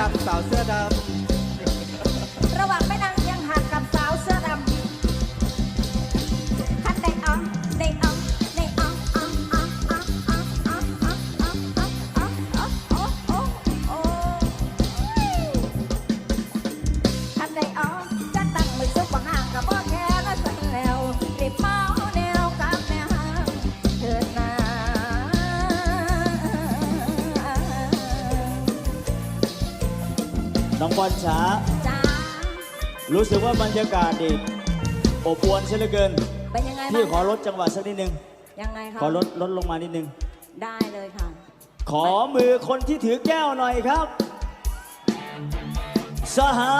up, bounce it up. บอลช้า จ้ารู้สึกว่าบรรยากาศดีอบอวลเสียเหลือเกิน เป็นยังไงพี่บ้างขอลดจังหวะสักนิดนึง ยังไงคะขอลดลดลงมานิดนึง ได้เลยค่ะ ขอมือคนที่ถือแก้วหน่อยครับ สหา